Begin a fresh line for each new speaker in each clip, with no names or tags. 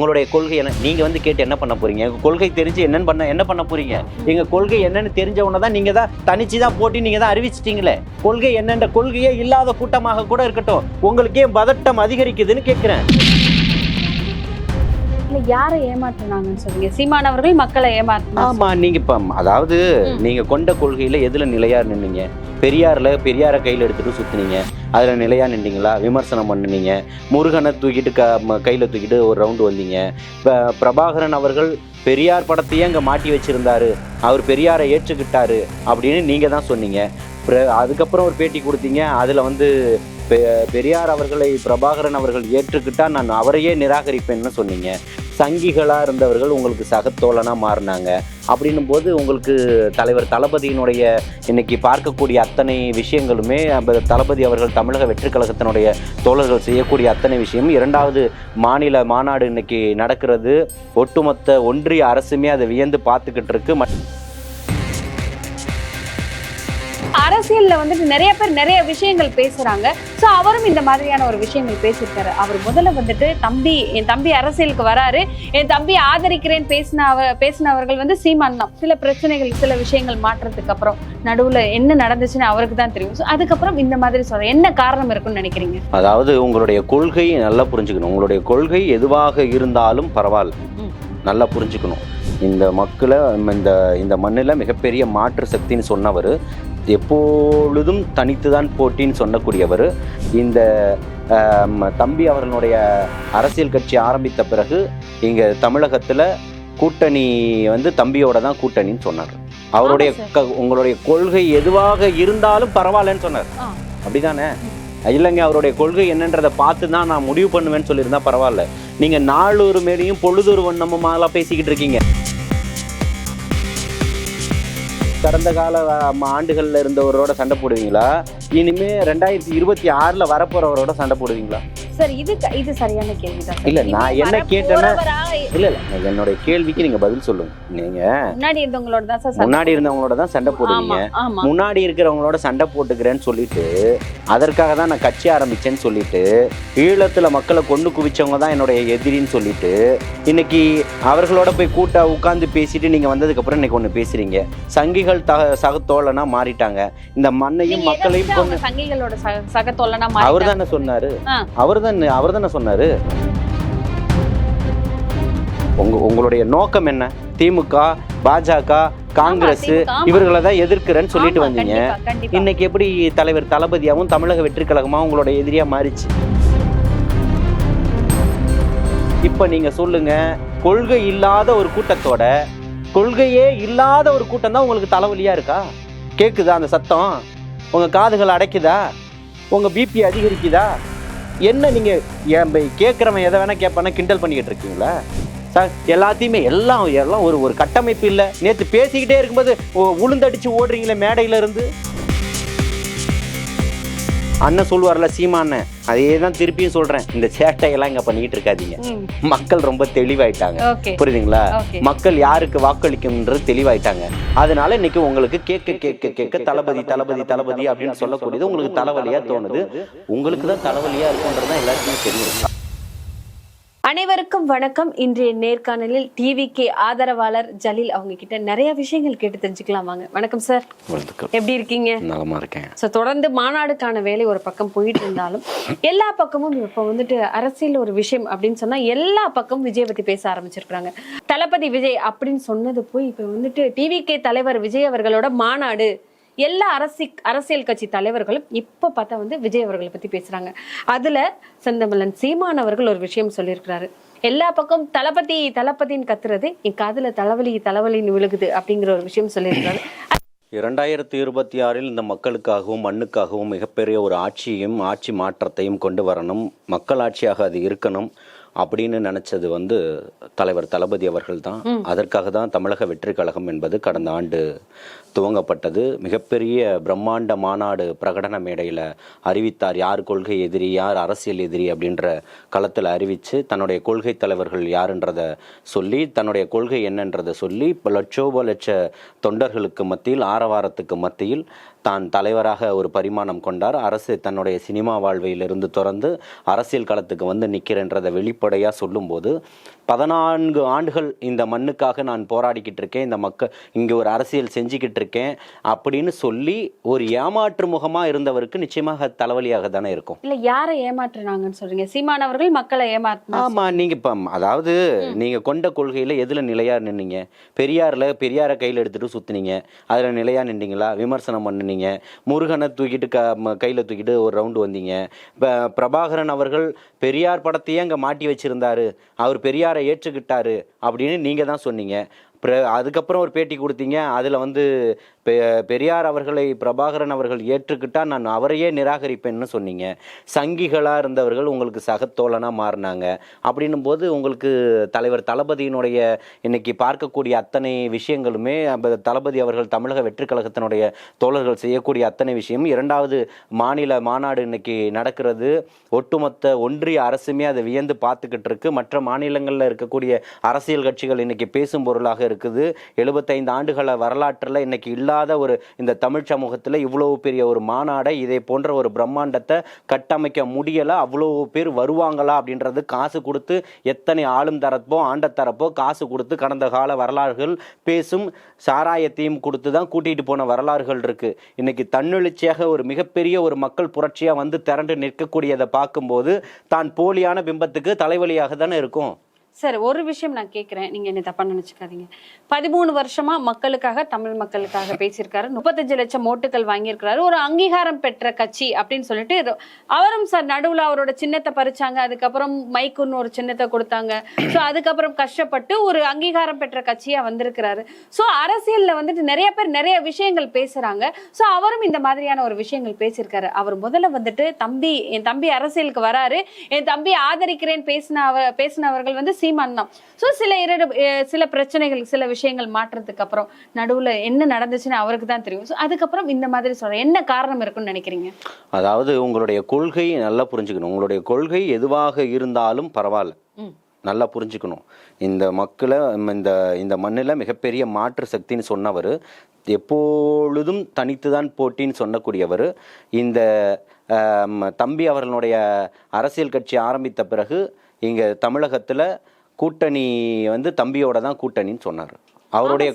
உங்களுடைய கொள்கை என்ன? நீங்க வந்து கேட்டு என்ன பண்ண போறீங்க? எங்கள் கொள்கை தெரிஞ்சு என்னன்னு பண்ண என்ன பண்ண போறீங்க? எங்க கொள்கை என்னன்னு தெரிஞ்ச உடனே தான் நீங்க தான் தனிச்சு தான் போட்டி நீங்கள் தான் அறிவிச்சிட்டீங்களே. கொள்கை என்னென்ற கொள்கையே இல்லாத கூட்டமாக கூட இருக்கட்டும். உங்களுக்கே பதட்டம் அதிகரிக்குதுன்னு கேட்கிறேன்
இல்ல யாரை ஏமாத்துனாங்கன்னு சொல்லுங்க சீமானவர்கள் மக்களை ஏமாத்தினா
ஆமா நீங்க இப்ப அதாவது
ம்.
நீங்க கொண்ட கொள்கையில எதுல நிலையா நின்னீங்க? பெரியார்ல பெரியார கையில எடுத்துட்டு சுத்துனீங்க. அதுல நிலையா நின்றீங்களா விமர்சனம் பண்ணுனீங்க. முருகனை தூக்கிட்டு க கையில தூக்கிட்டு ஒரு ரவுண்டு வந்தீங்க. இப்ப பிரபாகரன் அவர்கள் பெரியார் படத்தையே அங்க மாட்டி வச்சிருந்தாரு. அவர் பெரியாரை ஏற்றுக்கிட்டாரு அப்படின்னு நீங்க தான் சொன்னீங்க. பிற- அதுக்கப்புறம் ஒரு பேட்டி கொடுத்தீங்க. அதுல வந்து பெரியார் அவர்களை பிரபாகரன் அவர்கள் ஏற்றுக்கிட்டா நான் அவரையே நிராகரிப்பேன்னு சொன்னீங்க. சங்கிகளாக இருந்தவர்கள் உங்களுக்கு சகத்தோழனாக மாறினாங்க. அப்படின்னும் போது உங்களுக்கு தலைவர் தளபதியினுடைய இன்னைக்கு பார்க்கக்கூடிய அத்தனை விஷயங்களுமே தளபதி அவர்கள் தமிழக வெற்றி கழகத்தினுடைய தோழர்கள் செய்யக்கூடிய அத்தனை விஷயமும் இரண்டாவது மாநில மாநாடு இன்னைக்கு நடக்கிறது. ஒட்டுமொத்த ஒன்றிய அரசுமே அதை வியந்து பார்த்துக்கிட்டு இருக்கு.
அரசியல்ல வந்துட்டு நிறைய பேர் நிறைய விஷயங்கள் பேசுறாங்க. சோ அவரும் இந்த மாதிரியான ஒரு விஷயங்கள் பேசியிருக்காரு. அவர் முதல்ல வந்துட்டு தம்பி என் தம்பி அரசியலுக்கு வராரு. என் தம்பி ஆதரிக்கிறேன் பேசின அவ பேசினவர்கள் வந்து சீமான் தான். சில பிரச்சனைகள் சில விஷயங்கள் மாற்றத்துக்கு அப்புறம் நடுவுல என்ன நடந்துச்சுன்னு அவருக்கு தான் தெரியும். So அதுக்கப்புறம் இந்த மாதிரி சொல்ற என்ன காரணம் இருக்குன்னு நினைக்கிறீங்க?
அதாவது உங்களுடைய கொள்கை நல்லா புரிஞ்சுக்கணும். உங்களுடைய கொள்கை எதுவாக இருந்தாலும் பரவாயில்ல. நல்லா புரிஞ்சுக்கணும். இந்த மக்களை இந்த இந்த மண்ணில் மிகப்பெரிய மாற்று சக்தின்னு சொன்னவர் எப்பொழுதும் தனித்து தான் போட்டின்னு சொன்னக்கூடியவர் இந்த தம்பி அவர்களுடைய அரசியல் கட்சி ஆரம்பித்த பிறகு இங்கே தமிழகத்தில் கூட்டணி வந்து தம்பியோட தான் கூட்டணின்னு சொன்னார். அவருடைய உங்களுடைய கொள்கை எதுவாக இருந்தாலும் பரவாயில்லன்னு சொன்னார். அப்படிதானே? இல்லைங்க அவருடைய கொள்கை என்னன்றதை பார்த்து தான் நான் முடிவு பண்ணுவேன்னு சொல்லியிருந்தா பரவாயில்ல. நீங்க நாளொரு மேலேயும் பொழுதொரு வண்ணமுமாலாம் பேசிக்கிட்டு இருக்கீங்க. கடந்த கால ஆண்டுகளில் ஆண்டுகள்ல இருந்தவரோட சண்டை போடுவீங்களா? இனிமேல் ரெண்டாயிரத்தி இருபத்தி ஆறுல வரப்போறவரோட சண்டை போடுவீங்களா?
சார் இது இது சரியான கேள்விதான்
இல்ல, நான் என்ன கேட்டேன்னா- இல்ல இல்ல என்னுடைய கேள்விக்கு நீங்க பதில் சொல்லுங்க. நீங்க
முன்னாடி இருந்தவங்களோட தான் சார் சண்டை.
முன்னாடி இருந்தவங்களோட தான் சண்டை போடுவீங்க முன்னாடி இருக்கிறவங்களோட சண்டை போட்டுக்கிறேன்னு சொல்லிட்டு அதற்காக தான் நான் கட்சி ஆரம்பிச்சேன்னு சொல்லிட்டு ஈழத்துல மக்களை கொண்டு குவிச்சவங்க தான் என்னுடைய எதிரின்னு சொல்லிட்டு இன்னைக்கு அவர்களோட போய் கூட்ட உட்கார்ந்து பேசிட்டு நீங்க வந்ததுக்கு அப்புறம் இன்னைக்கு ஒண்ணு பேசுறீங்க. சங்கிகள் தக சகத்தோழனா மாறிட்டாங்க. இந்த மண்ணையும் மக்களையும்
சங்கிகளோட சக-
அவர்? தானே சொன்னாரு. அவர் தானே அவர் தானே சொன்னாரு? உங்க உங்களுடைய நோக்கம் என்ன? திமுக பாஜக காங்கிரஸ். இவர்களை தான் எதிர்க்கிறேன்னு சொல்லிட்டு வந்தீங்க. இன்னைக்கு எப்படி தலைவர் தளபதியாவும் தமிழக வெற்றி கழகமாவும் உங்களோட எதிரியா மாறிச்சு? இப்ப நீங்க சொல்லுங்க கொள்கை இல்லாத ஒரு கூட்டத்தோட கொள்கையே இல்லாத ஒரு கூட்டம் தான் உங்களுக்கு தலைவலியா இருக்கா? கேக்குதா அந்த சத்தம்? உங்க காதுகள் அடைக்குதா? உங்க பிபி அதிகரிக்குதா? என்ன நீங்கள் என் பை- எதை வேணால் கேட்பானா கிண்டல் பண்ணிக்கிட்டு இருக்கீங்களா? சார் எல்லாத்தையுமே எல்லாம் எல்லாம் ஒரு ஒரு கட்டமைப்பு இல்லை. நேற்று பேசிக்கிட்டே இருக்கும்போது உளுந்தடிச்சு ஓடுறீங்களே மேடையிலேருந்து அண்ணன் சொல்லுவார்ல சீமாண்ணன் அதே தான் திருப்பியும் சொல்றேன். இந்த சேட்டையெல்லாம் இங்க பண்ணிக்கிட்டு இருக்காதீங்க. மக்கள் ரொம்ப தெளிவாயிட்டாங்க. புரியுதுங்களா? மக்கள் யாருக்கு வாக்களிக்கும்ன்றது தெளிவாயிட்டாங்க. அதனால இன்னைக்கு உங்களுக்கு கேட்க கேட்க கேட்க தளபதி தளபதி தளபதி அப்படின்னு சொல்லக்கூடியது உங்களுக்கு தலைவலியா தோணுது. உங்களுக்கு தான் தலைவலியா இருக்குன்றது தான் எல்லாருக்குமே தெரியும்.
அனைவருக்கும் வணக்கம். இன்றைய நேர்காணலில் டிவிக்கு ஆதரவாளர் ஜலீல் அவங்க கிட்ட நிறைய விஷயங்கள் கேட்டு தெரிஞ்சுக்கலாம் வாங்க. வணக்கம் சார். எப்படி இருக்கீங்க?
நலமா இருக்கேன்.
ஸோ தொடர்ந்து மாநாடுக்கான வேலை ஒரு பக்கம் போயிட்டு இருந்தாலும் எல்லா பக்கமும் இப்போ வந்துட்டு அரசியல் ஒரு விஷயம் அப்படின்னு சொன்னா எல்லா பக்கமும் விஜய் பத்தி பேச ஆரம்பிச்சிருக்காங்க தளபதி விஜய் அப்படின்னு சொன்னது போய் இப்போ வந்துட்டு டிவிகே தலைவர் விஜய் அவர்களோட மாநாடு எல்லா அரசி அரசியல் கட்சி தலைவர்களும் இப்போ பார்த்தா வந்து விஜய் அவர்களை பத்தி பேசுறாங்க. அதுல செந்தமிழன் சீமான் அவர்கள் ஒரு விஷயம் சொல்லியிருக்கிறாரு. எல்லா பக்கம் தளபதி தளபதின்னு கத்துறது என் காதுல தலைவலி தலைவலின்னு விழுகுது அப்படிங்கிற ஒரு விஷயம் சொல்லியிருக்காரு
இரண்டாயிரத்தி இருபத்தி ஆறில் இந்த மக்களுக்காகவும் மண்ணுக்காகவும் மிகப்பெரிய ஒரு ஆட்சியும் ஆட்சி மாற்றத்தையும் கொண்டு வரணும். மக்களாட்சியாக அது இருக்கணும் அப்படின்னு நினைச்சது வந்து தலைவர் தளபதி அவர்கள் தான் அதற்காக தான் தமிழக வெற்றி கழகம் என்பது கடந்த ஆண்டு துவங்கப்பட்டது. மிகப்பெரிய பிரம்மாண்ட மாநாடு பிரகடன மேடையில் அறிவித்தார் யார் கொள்கை எதிரி யார் அரசியல் எதிரி அப்படின்ற களத்தில் அறிவித்து தன்னுடைய கொள்கை தலைவர்கள் யாருன்றதை சொல்லி தன்னுடைய கொள்கை என்னன்றதை சொல்லி இப்போ லட்சோப லட்ச தொண்டர்களுக்கு மத்தியில் ஆரவாரத்துக்கு மத்தியில் தான் தலைவராக ஒரு பரிமாணம் கொண்டார். அரசு தன்னுடைய சினிமா வாழ்வையிலிருந்து திறந்து அரசியல் களத்துக்கு வந்து நிற்கிறன்றதை வெளிப்படையாக சொல்லும்போது பதினான்கு ஆண்டுகள் இந்த மண்ணுக்காக நான் போராடிக்கிட்டு இருக்கேன் இந்த மக்கள் இங்கே ஒரு அரசியல் செஞ்சுக்கிட்டு இருக்கேன் அப்படின்னு சொல்லி ஒரு ஏமாற்று முகமாக இருந்தவருக்கு நிச்சயமாக தலைவலியாக தானே இருக்கும்.
இல்ல யாரை ஏமாற்றுனாங்கன்னு சொல்றீங்க? சீமானவர்கள் மக்களை ஏமாற்றினா
ஆமா நீங்க இப்ப அதாவது நீங்க கொண்ட கொள்கையில எதுல நிலையா நின்னீங்க? பெரியார்ல பெரியார கையில எடுத்துட்டு சுத்துனீங்க. அதுல நிலையா நின்றீங்களா விமர்சனம் பண்ணுனீங்க. முருகனை தூக்கிட்டு க கையில தூக்கிட்டு ஒரு ரவுண்டு வந்தீங்க. இப்ப பிரபாகரன் அவர்கள் பெரியார் படத்தையே அங்க மாட்டி வச்சிருந்தாரு. அவர் பெரியாரை ஏற்றுக்கிட்டாரு அப்படின்னு நீங்க தான் சொன்னீங்க அதுக்கப்புறம் ஒரு பேட்டி கொடுத்தீங்க. அதில் வந்து பெ- பெரியார் அவர்களை பிரபாகரன் அவர்கள் ஏற்றுக்கிட்டால் நான் அவரையே நிராகரிப்பேன்னு சொன்னீங்க. சங்கிகளாக இருந்தவர்கள் உங்களுக்கு சகத்தோழனாக மாறினாங்க. அப்படின்னும் போது உங்களுக்கு தலைவர் தளபதியினுடைய இன்னைக்கு பார்க்கக்கூடிய அத்தனை விஷயங்களுமே தளபதி அவர்கள் தமிழக வெற்றுக்கழகத்தினுடைய தோழர்கள் செய்யக்கூடிய அத்தனை விஷயம். இரண்டாவது மாநில மாநாடு இன்னைக்கு நடக்கிறது. ஒட்டுமொத்த ஒன்றிய அரசுமே அதை வியந்து பார்த்துக்கிட்டு இருக்கு. மற்ற மாநிலங்களில் இருக்கக்கூடிய அரசியல் கட்சிகள் இன்னைக்கு பேசும் பொருளாக இருக்குது. எழுபத்தைந்து ஆண்டுகள வரலாற்றில் இன்னைக்கு இல்லாத ஒரு இந்த தமிழ் சமூகத்தில் இவ்வளோ பெரிய ஒரு மாநாடை இதே போன்ற ஒரு பிரம்மாண்டத்தை கட்டமைக்க முடியலை அவ்வளோ பேர் வருவாங்களா அப்படின்றது காசு கொடுத்து எத்தனை ஆளும் தரப்போ ஆண்ட தரப்போ காசு கொடுத்து கடந்த கால வரலாறுகள் பேசும் சாராயத்தையும் கொடுத்து தான் கூட்டிகிட்டு போன வரலாறுகள் இருக்குது இன்னைக்கு தன்னெழுச்சியாக ஒரு மிகப்பெரிய ஒரு மக்கள் புரட்சியாக வந்து திரண்டு நிற்கக்கூடியதை பார்க்கும்போது தான் போலியான பிம்பத்துக்கு தலைவலியாக தானே இருக்கும்.
சார் ஒரு விஷயம் நான் கேட்குறேன் நீங்கள் என்ன தப்பாக நினச்சிக்காதீங்க. பதிமூணு வருஷமாக மக்களுக்காக தமிழ் மக்களுக்காக பேசியிருக்காரு. முப்பத்தஞ்சு லட்சம் ஓட்டுகள் வாங்கியிருக்கிறாரு. ஒரு அங்கீகாரம் பெற்ற கட்சி அப்படின்னு சொல்லிட்டு அவரும் சார் நடுவில் அவரோட சின்னத்தை பறிச்சாங்க. அதுக்கப்புறம் மைக்குன்னு ஒரு சின்னத்தை கொடுத்தாங்க. ஸோ அதுக்கப்புறம் கஷ்டப்பட்டு ஒரு அங்கீகாரம் பெற்ற கட்சியாக வந்திருக்கிறாரு. ஸோ அரசியலில் வந்துட்டு நிறைய பேர் நிறைய விஷயங்கள் பேசுகிறாங்க ஸோ அவரும் இந்த மாதிரியான ஒரு விஷயங்கள் பேசியிருக்காரு. அவர் முதல்ல வந்துட்டு தம்பி என் தம்பி அரசியலுக்கு வராரு. என் தம்பி ஆதரிக்கிறேன். பேசின அவ பேசினவர்கள் வந்து சீமான் தான் ஸோ சில இரண்டு அஹ் சில பிரச்சனைகள் சில விஷயங்கள் மாற்றத்துக்கு அப்புறம் நடுவுல என்ன நடந்துச்சுன்னு அவருக்கு தான் தெரியும். ஸோ அதுக்கப்புறம் இந்த மாதிரி சொல்றேன் என்ன காரணம் இருக்குன்னு நினைக்கிறீங்க?
அதாவது உங்களுடைய கொள்கை நல்லா புரிஞ்சுக்கணும். உங்களுடைய கொள்கை எதுவாக இருந்தாலும் பரவாயில்ல. நல்லா புரிஞ்சுக்கணும். இந்த மக்களை இந்த இந்த மண்ணில் மிகப்பெரிய மாற்று சக்தின்னு சொன்னவர் எப்பொழுதும் தனித்து தான் போட்டின்னு சொன்னக்கூடியவர் இந்த தம்பி அவர்களுடைய அரசியல் கட்சி ஆரம்பித்த பிறகு இங்கே தமிழகத்தில் கூட்டணி வந்து தம்பியோட தான் கூட்டணின்னு சொன்னார். அவருடைய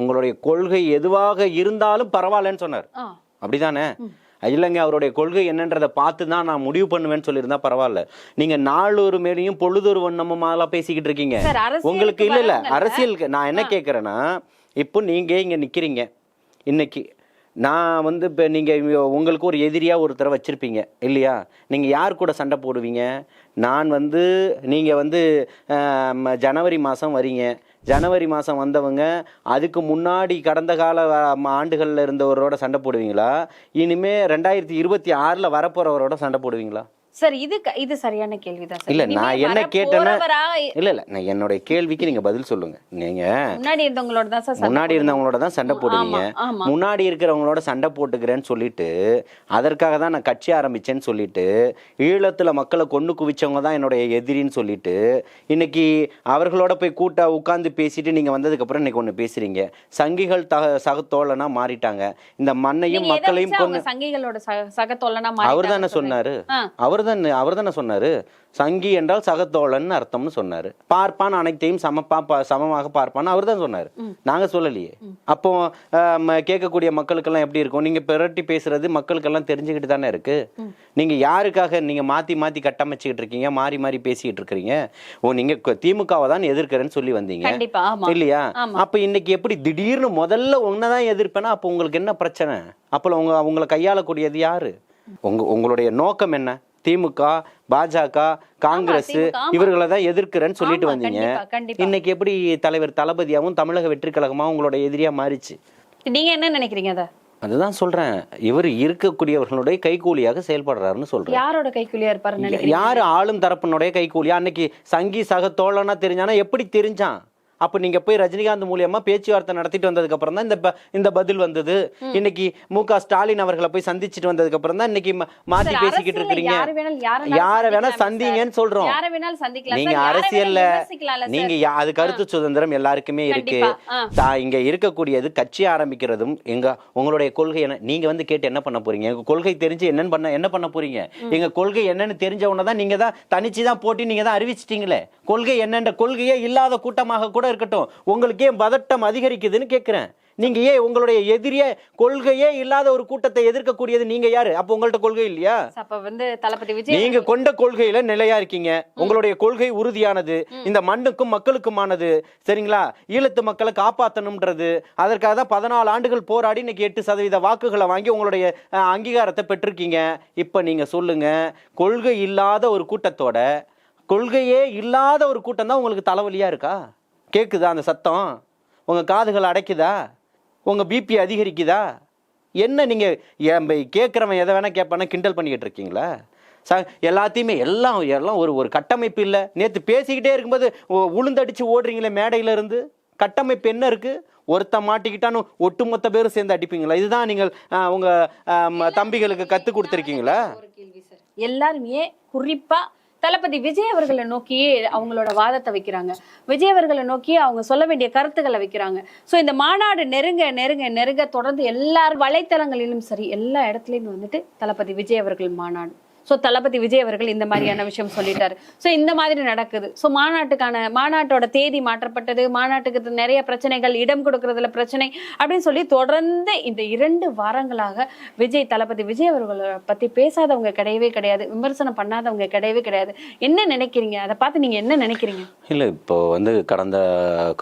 உங்களுடைய கொள்கை எதுவாக இருந்தாலும் பரவாயில்லன்னு சொன்னார். அப்படிதானே? இல்லைங்க அவருடைய கொள்கை என்னன்றதை பார்த்து தான் நான் முடிவு பண்ணுவேன்னு சொல்லியிருந்தா பரவாயில்ல. நீங்க நாளொரு மேலையும் பொழுதொரு வண்ணமுமாலாம் பேசிக்கிட்டு இருக்கீங்க. உங்களுக்கு இல்ல இல்ல. அரசியலுக்கு நான் என்ன கேட்குறேன்னா இப்போ நீங்க இங்க நிக்கிறீங்க. இன்னைக்கு நான் வந்து இப்போ நீங்கள் உங்களுக்கு ஒரு எதிரியாக ஒருத்தரை வச்சுருப்பீங்க இல்லையா? நீங்கள் யார் கூட சண்டை போடுவீங்க? நான் வந்து நீங்கள் வந்து ஜனவரி மாதம் வரீங்க. ஜனவரி மாதம் வந்தவங்க அதுக்கு முன்னாடி கடந்த கால ஆண்டுகளில் இருந்தவரோட சண்டை போடுவீங்களா? இனிமேல் ரெண்டாயிரத்தி இருபத்தி ஆறில் வரப்போகிறவரோட சண்டை போடுவீங்களா?
சார் இது இது சரியான கேள்விதான் சார்.
இல்ல, நான் என்ன கேட்டேன்னா- இல்லை இல்லை நான் என்னுடைய கேள்விக்கு நீங்கள் பதில் சொல்லுங்கள் நீங்கள்
முன்னாடி இருந்தவங்களோட தான் சார்
முன்னாடி. இருந்தவங்களோட தான் சண்டை போடுவீங்க. முன்னாடி இருக்கிறவங்களோட சண்டை போட்டுக்கிறேன்னு சொல்லிட்டு அதற்காக தான் நான் கட்சி ஆரம்பிச்சேன்னு சொல்லிட்டு ஈழத்துல மக்களை கொண்டு குவிச்சவங்க தான் என்னுடைய எதிரின்னு சொல்லிட்டு இன்னைக்கு அவர்களோட போய் கூட்ட உட்கார்ந்து பேசிட்டு நீங்க வந்ததுக்கு அப்புறம் இன்னைக்கு ஒண்ணு பேசுறீங்க. சங்கிகள் தக சகத்தோழனா மாறிட்டாங்க. இந்த மண்ணையும்
நீங்க
மக்களையும்
சங்கிகளோட சக-
அவர் தானே சொன்னாரு?
ஆ.
அவர் தானே அவர் தானே சொன்னாரு. சங்கி என்றால் சகத்தோழன் அர்த்தம்னு சொன்னாரு. பார்ப்பான் அனைத்தையும் சமப்பா சமமாக பார்ப்பான் அவர் தான் சொன்னாரு நாங்க சொல்லலையே. அப்போ கேட்கக்கூடிய மக்களுக்கெல்லாம் எப்படி இருக்கும்? நீங்க பிரட்டி பேசுறது மக்களுக்கெல்லாம் தெரிஞ்சுக்கிட்டு தானே இருக்கு. நீங்க யாருக்காக நீங்க மாத்தி மாத்தி கட்டமைச்சுக்கிட்டு இருக்கீங்க? மாறி மாறி பேசிக்கிட்டு இருக்கிறீங்க. ஓ நீங்க கு- திமுகவை தான் எதிர்க்கிறேன்னு சொல்லி வந்தீங்க. இல்லையா. அப்ப இன்னைக்கு எப்படி திடீர்னு முதல்ல உன்னதான் எதிர்ப்பேனா? அப்போ உங்களுக்கு என்ன பிரச்சனை? அப்போ உங்க உங்களை கையாளக்கூடியது யாரு? உங்க உங்களுடைய நோக்கம் என்ன? திமுக பாஜக காங்கிரஸ். இவர்களை தான் எதிர்க்கிறேன்னு சொல்லிட்டு வந்தீங்க. இன்னைக்கு எப்படி தலைவர் தளபதியாவும் தமிழக வெற்றி கழகமாவும் உங்களோட எதிரியா மாறிச்சு?
நீங்க என்ன நினைக்கிறீங்க அத?
அதுதான் சொல்றேன். இவர் இருக்கக்கூடியவர்களுடைய கைகூலியாக செயல்படுறாருன்னு சொல்றேன்.
யாரோட கைக்குலியா இருப்பாரு
யாரு ஆளும் தரப்பினுடைய கைகூலியா அன்னைக்கு சங்கி சக தோழனா தெரிஞ்சானா? எப்படி தெரிஞ்சான்? அப்ப நீங்க போய் ரஜினிகாந்த் மூலியமா பேச்சுவார்த்தை நடத்திட்டு வந்ததுக்கு அப்புறம் தான் இந்த இந்த பதில் வந்தது. இன்னைக்கு மு க ஸ்டாலின் அவர்களை போய் சந்திச்சுட்டு வந்ததுக்கு அப்புறம் தான் இன்னைக்கு ம- மாத்தி
சார்,
பேசிக்கிட்டு இருக்கிறீங்க.
யாரை
வேணா சந்திங்கன்னு. சொல்றோம்.
யாரை வேணாலும் சந்திக்கலாம்
நீங்க
சார், யாரை
அரசியல்ல
வேணாலும் விமர்சிக்கலாம்ல
நீங்க
சார்.
யா- அது கருத்து சுதந்திரம் எல்லாருக்குமே இருக்கு. இங்க இருக்கக்கூடியது கட்சி ஆரம்பிக்கிறதும் எங்க உங்களுடைய கொள்கை என்ன நீங்க வந்து கேட்டு என்ன பண்ண போறீங்க? எங்க கொள்கை தெரிஞ்சு என்னன்னு பண்ண என்ன பண்ண போறீங்க? எங்க கொள்கை என்னன்னு தெரிஞ்ச உடனே தான் நீங்க தான் தனிச்சு தான் போட்டி நீங்க தான் அறிவிச்சிட்டீங்களே. கொள்கை என்னன்ற கொள்கையே இல்லாத கூட்டமாக கூட இருக்கட்டும். உங்களுக்கு ஏன் பதட்டம் அதிகரிக்குதுன்னு கேக்குறேன். நீங்க ஏன் உங்களுடைய எதிரியே கொள்கையே இல்லாத ஒரு கூட்டத்தை எதிர்க்கக்கூடியது நீங்க யாரு? அப்ப உங்கள்ட்ட கொள்கை இல்லையா?
அப்ப வந்து தளபதி விஜய்
நீங்க கொண்ட கொள்கையில நிலையா இருக்கீங்க. உங்களுடைய கொள்கை உறுதியானது இந்த மண்ணுக்கும் மக்களுக்குமானது சரிங்களா? ஈழத்து மக்களை காப்பாத்தணும்ன்றது அதற்காக தான் பதினாலு ஆண்டுகள் போராடி இன்னைக்கு எட்டு சதவீத வாக்குகளை வாங்கி உங்களுடைய அங்கீகாரத்தை பெற்றிருக்கீங்க. இப்ப நீங்க சொல்லுங்க கொள்கை இல்லாத ஒரு கூட்டத்தோட கொள்கையே இல்லாத ஒரு கூட்டம் தான் உங்களுக்கு தலைவலியா இருக்கா? கேக்குதா அந்த சத்தம்? உங்க காதுகள் அடைக்குதா? உங்க பிபி அதிகரிக்குதா? என்ன நீங்க என் பை- கேட்கறவன் எதை வேணா கேட்பானா கிண்டல் பண்ணிக்கிட்டு இருக்கீங்களா? ச எல்லாத்தையுமே எல்லாம் எல்லாம் ஒரு ஒரு கட்டமைப்பு இல்லை. நேற்று பேசிக்கிட்டே இருக்கும்போது உளுந்தடிச்சு ஓடுறீங்களே மேடையில இருந்து கட்டமைப்பு என்ன இருக்கு? ஒருத்தன் மாட்டிக்கிட்டான்னு ஒட்டுமொத்த பேரும் சேர்ந்து அடிப்பீங்களா? இதுதான் நீங்கள் ஆ, உங்க ஆம், தம்பிகளுக்கு கத்து கொடுத்துருக்கீங்களா?
எல்லாருமே குறிப்பா தளபதி விஜய் அவர்களை நோக்கியே அவங்களோட வாதத்தை வைக்கிறாங்க. விஜய் அவர்களை நோக்கியே அவங்க சொல்ல வேண்டிய கருத்துக்களை வைக்கிறாங்க. ஸோ இந்த மாநாடு நெருங்க நெருங்க நெருங்க தொடர்ந்து எல்லார் வலைத்தளங்களிலும் சரி எல்லா இடத்துலையும் வந்துட்டு தளபதி விஜய் அவர்கள் மாநாடு. ஸோ தளபதி விஜய் அவர்கள் இந்த மாதிரியான விஷயம் சொல்லிட்டாரு. ஸோ இந்த மாதிரி நடக்குது. ஸோ மாநாட்டுக்கான மாநாட்டோட தேதி மாற்றப்பட்டது. மாநாட்டுக்கு நிறைய பிரச்சனைகள் இடம் கொடுக்கறதுல பிரச்சனை அப்படின்னு சொல்லி தொடர்ந்து இந்த இரண்டு வாரங்களாக விஜய் தளபதி விஜய் அவர்களை பற்றி பேசாதவங்க கிடையவே கிடையாது. விமர்சனம் பண்ணாதவங்க கிடையவே கிடையாது. என்ன நினைக்கிறீங்க? அதை பார்த்து நீங்கள் என்ன நினைக்கிறீங்க?
இல்லை இப்போ வந்து கடந்த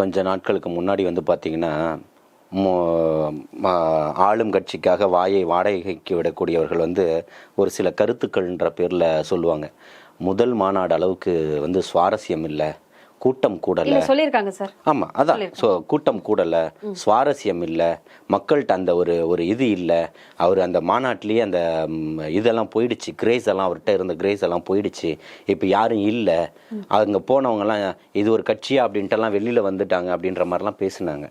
கொஞ்ச நாட்களுக்கு முன்னாடி வந்து பார்த்தீங்கன்னா ஆளும் கட்சிக்காக வாயை வாடகைக்கு விடக்கூடியவர்கள் வந்து ஒரு சில கருத்துக்கள்ன்ற பேரில் சொல்லுவாங்க. முதல் மாநாடு அளவுக்கு வந்து சுவாரஸ்யம் இல்லை கூட்டம் கூடலை.
சொல்லியிருக்காங்க சார்.
ஆமா அதான். ஸோ கூட்டம் கூடல சுவாரஸ்யம் இல்லை மக்கள்கிட்ட அந்த ஒரு ஒரு இது இல்லை. அவர் அந்த மாநாட்டிலேயே அந்த இதெல்லாம் போயிடுச்சு. கிரேஸ் எல்லாம் அவர்கிட்ட இருந்த கிரேஸ் எல்லாம் போயிடுச்சு. இப்போ யாரும் இல்லை. அங்கே போனவங்கலாம் இது ஒரு கட்சியா அப்படின்ட்டுலாம் வெளியில வந்துட்டாங்க அப்படின்ற மாதிரிலாம் பேசுனாங்க.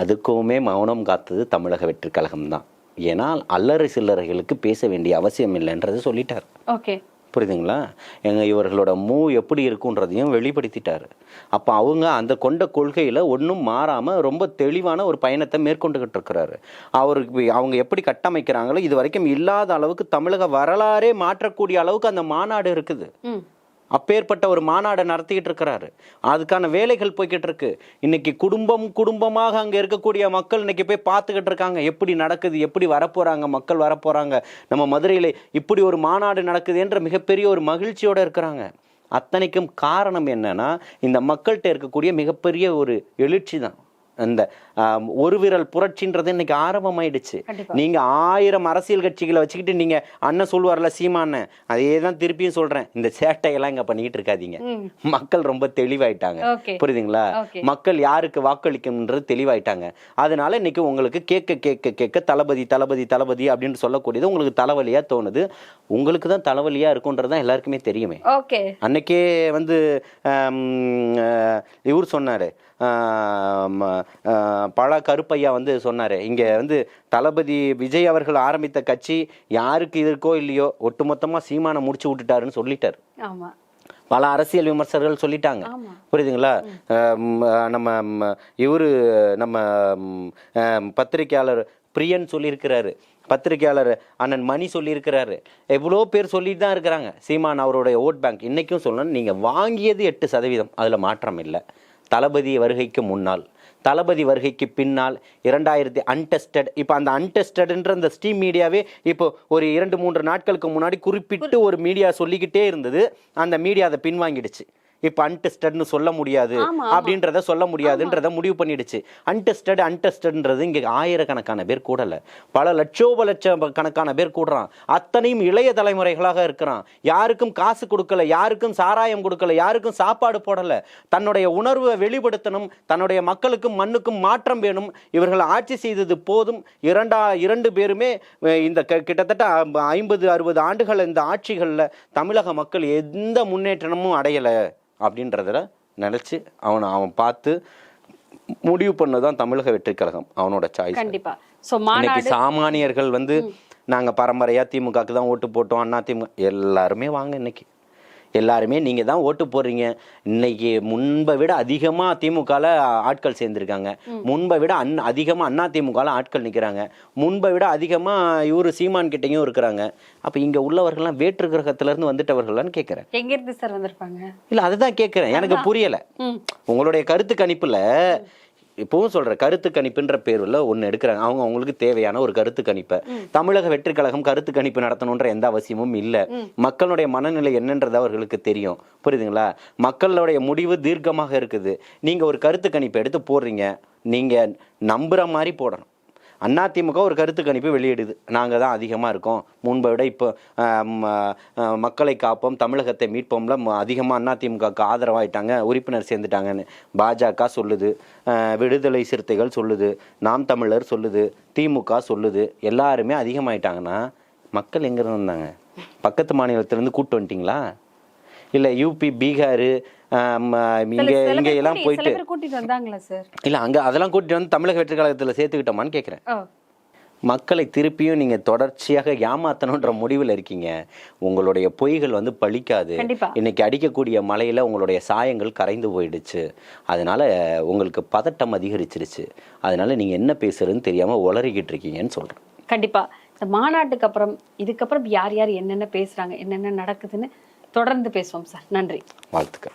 அதுக்குமே மௌனம் காத்தது தமிழக வெற்றி கழகம் தான். ஏன்னா அல்லறை சில்லறைகளுக்கு பேச வேண்டிய அவசியம் இல்லைன்றதை சொல்லிட்டார்.
ஓகே.
புரியுதுங்களா? எங்க இவர்களோட மூவ் எப்படி இருக்குன்றதையும் வெளிப்படுத்திட்டாரு. அப்போ அவங்க அந்த கொண்ட கொள்கையில் ஒன்றும் மாறாமல் ரொம்ப தெளிவான ஒரு பயணத்தை மேற்கொண்டுகிட்டு இருக்கிறாரு. அவருக்கு அவங்க எப்படி கட்டமைக்கிறாங்களோ இது வரைக்கும் இல்லாத அளவுக்கு தமிழக வரலாறே மாற்றக்கூடிய அளவுக்கு அந்த மாநாடு இருக்குது.
ம்.
அப்பேற்பட்ட ஒரு மாநாடை நடத்திக்கிட்டு இருக்கிறாரு. அதுக்கான வேலைகள் போய்கிட்டு இருக்கு. இன்னைக்கு குடும்பம் குடும்பமாக அங்கே இருக்கக்கூடிய மக்கள் இன்னைக்கு போய் பார்த்துக்கிட்டு இருக்காங்க. எப்படி நடக்குது எப்படி வரப்போறாங்க மக்கள் வரப்போறாங்க. நம்ம மதுரையில் இப்படி ஒரு மாநாடு நடக்குது என்ற மிகப்பெரிய ஒரு மகிழ்ச்சியோட இருக்கிறாங்க. அத்தனைக்கும் காரணம் என்னன்னா இந்த மக்கள்கிட்ட இருக்கக்கூடிய மிகப்பெரிய ஒரு எழுச்சி தான் அந்த ஆம், ஒரு விரல் புரட்சின்றது இன்னைக்கு ஆரம்பமாயிடுச்சு. நீங்க ஆயிரம் அரசியல் கட்சிகளை வச்சுக்கிட்டு நீங்க அண்ணன் சொல்லுவார்ல சீமான்னு அதே தான் திருப்பியும் சொல்றேன். இந்த சேட்டையெல்லாம் இங்க பண்ணிக்கிட்டு இருக்காதீங்க. மக்கள் ரொம்ப தெளிவாயிட்டாங்க. புரியுதுங்களா? மக்கள் யாருக்கு வாக்களிக்கணுன்றது தெளிவாயிட்டாங்க. அதனால இன்னைக்கு உங்களுக்கு கேட்க கேட்க கேட்க தளபதி தளபதி தளபதி அப்படின்னு சொல்லக்கூடியது உங்களுக்கு தலைவலியா தோணுது. உங்களுக்கு தான் தலைவலியா இருக்குன்றது தான் எல்லாருக்குமே தெரியுமே. அன்னைக்கே வந்து இவர் சொன்னார் பல கருப்பையா வந்து சொன்னார். இங்கே வந்து தளபதி விஜய் அவர்கள் ஆரம்பித்த கட்சி யாருக்கு இருக்கோ இல்லையோ ஒட்டுமொத்தமாக சீமானை முடிச்சு விட்டுட்டாருன்னு சொல்லிட்டார். பல அரசியல் விமர்சகர்கள் சொல்லிட்டாங்க. புரியுதுங்களா? நம்ம இவரு நம்ம பத்திரிக்கையாளர் பிரியன் சொல்லியிருக்கிறாரு. பத்திரிக்கையாளர் அண்ணன் மணி சொல்லியிருக்கிறாரு. எவ்வளோ பேர் சொல்லிட்டு தான் இருக்கிறாங்க. சீமான் அவருடைய ஓட் பேங்க். இன்னைக்கும் சொல்லணும் நீங்கள் வாங்கியது எட்டு சதவீதம். அதில் மாற்றம் இல்லை. தளபதி வருகைக்கு முன்னால். தளபதி வருகைக்கு பின்னால் இரண்டாயிரத்தி அன்டெஸ்டட் இப்போ அந்த அன்டெஸ்டட்ன்ற அந்த ஸ்டீம் மீடியாவே இப்போ ஒரு இரண்டு மூன்று நாட்களுக்கு முன்னாடி குறிப்பிட்டு ஒரு மீடியா சொல்லிக்கிட்டே இருந்தது. அந்த மீடியா அதை பின்வாங்கிடுச்சு. இப்போ அன்டெஸ்டட்னு சொல்ல முடியாது. அப்படின்றத சொல்ல முடியாதுன்றத முடிவு பண்ணிடுச்சு. அன்டெஸ்டட் அன்டெஸ்டட்ன்றது இங்க ஆயிரக்கணக்கான பேர் கூடல. பல லட்சோப லட்சம் கணக்கான பேர் கூடுறான். அத்தனையும் இளைய தலைமுறைகளாக இருக்கிறான். யாருக்கும் காசு கொடுக்கல யாருக்கும் சாராயம் கொடுக்கல யாருக்கும் சாப்பாடு போடல. தன்னுடைய உணர்வை வெளிப்படுத்தணும் தன்னுடைய மக்களுக்கும் மண்ணுக்கும் மாற்றம் வேணும். இவர்கள் ஆட்சி செய்தது போதும். இரண்டா இரண்டு பேருமே இந்த கிட்டத்தட்ட ஐம்பது அறுபது ஆண்டுகள் இந்த ஆட்சிகளில் தமிழக மக்கள் எந்த முன்னேற்றமும் அடையலை. அப்படின்றதுல நினச்சி அவனை அவன் பார்த்து முடிவு பண்ணதான் தமிழக வெற்றிக் கழகம் அவனோட சாய்ஸ்
கண்டிப்பா.
இன்னைக்கு சாமானியர்கள் வந்து நாங்க பரம்பரையா திமுகக்கு தான் ஓட்டு போட்டோம் அண்ணா திமுக எல்லாருமே வாங்க இன்னைக்கு. எல்லாருமே நீங்க தான் ஓட்டு போடுறீங்க. இன்னைக்கு முன்பை விட அதிகமா திமுகல ஆட்கள் சேர்ந்திருக்காங்க. முன்பை விட அன் அதிகமா அண்ணா திமுகல ஆட்கள் நிக்கிறாங்க. முன்பை விட அதிகமா இவரு சீமான் கிட்டயும் இருக்கிறாங்க. அப்ப இங்க உள்ளவர்கள்லாம் வேற்று கிரகத்துல இருந்து வந்துட்டவர்கள்னு கேக்குறேன்.
எங்க இருந்து சார் வந்திருப்பாங்க?
இல்ல அதுதான் கேக்குறேன். எனக்கு புரியல. உங்களுடைய கருத்து கணிப்புல இப்பவும் சொல்ற கருத்து கணிப்புன்ற பேர்ல ஒண்ணு எடுக்கிறாங்க. அவங்க அவங்களுக்கு தேவையான ஒரு கருத்து கணிப்பை. தமிழக வெற்றி கழகம் கருத்து கணிப்பு நடத்தணுன்ற எந்த அவசியமும் இல்ல. மக்களுடைய மனநிலை என்னன்றது அவர்களுக்கு தெரியும். புரியுதுங்களா? மக்களுடைய முடிவு தீர்க்கமாக இருக்குது. நீங்க ஒரு கருத்து கணிப்பை எடுத்து போடுறீங்க. நீங்க நம்புற மாதிரி போடணும். அதிமுக ஒரு கருத்து கணிப்பு வெளியிடுது. நாங்கள் தான் அதிகமாக இருக்கோம். முன்பை விட இப்போ மக்களை காப்போம் தமிழகத்தை மீட்போம்ல அதிகமாக அதிமுகவுக்கு ஆதரவாயிட்டாங்க உறுப்பினர் சேர்ந்துட்டாங்கன்னு பாஜக சொல்லுது. விடுதலை சிறுத்தைகள் சொல்லுது நாம் தமிழர் சொல்லுது திமுக சொல்லுது எல்லாருமே அதிகமாயிட்டாங்கன்னா மக்கள் எங்கே இருந்தாங்க? பக்கத்து மாநிலத்திலேருந்து கூட்டு வந்துட்டிங்களா? இல்லை யூபி பீகார் இங்கே இங்கே எல்லாம் போயிட்டு.
வந்தாங்களா சார்
இல்லை அங்கே அதெல்லாம் கூட்டிட்டு வந்து தமிழக வெற்றி கழகத்தில் சேர்த்துக்கிட்டோமான்னு கேட்குறேன்
ஓ.
மக்களை திருப்பியும் நீங்க தொடர்ச்சியாக ஏமாத்தணுன்ற முடிவில் இருக்கீங்க. உங்களுடைய பொய்கள் வந்து பழிக்காது. இன்னைக்கு அடிக்கக்கூடிய மழையில உங்களுடைய சாயங்கள் கரைந்து போயிடுச்சு. அதனால உங்களுக்கு பதட்டம் அதிகரிச்சிருச்சு. அதனால நீங்க என்ன பேசுறதுன்னு தெரியாம உளறிக்கிட்டு இருக்கீங்கன்னு சொல்றேன்.
கண்டிப்பா. இந்த மாநாட்டுக்கு அப்புறம் இதுக்கப்புறம் யார் யார் என்னென்ன பேசுறாங்க என்னென்ன நடக்குதுன்னு தொடர்ந்து பேசுவோம் சார். நன்றி.
வாழ்த்துக்கள்.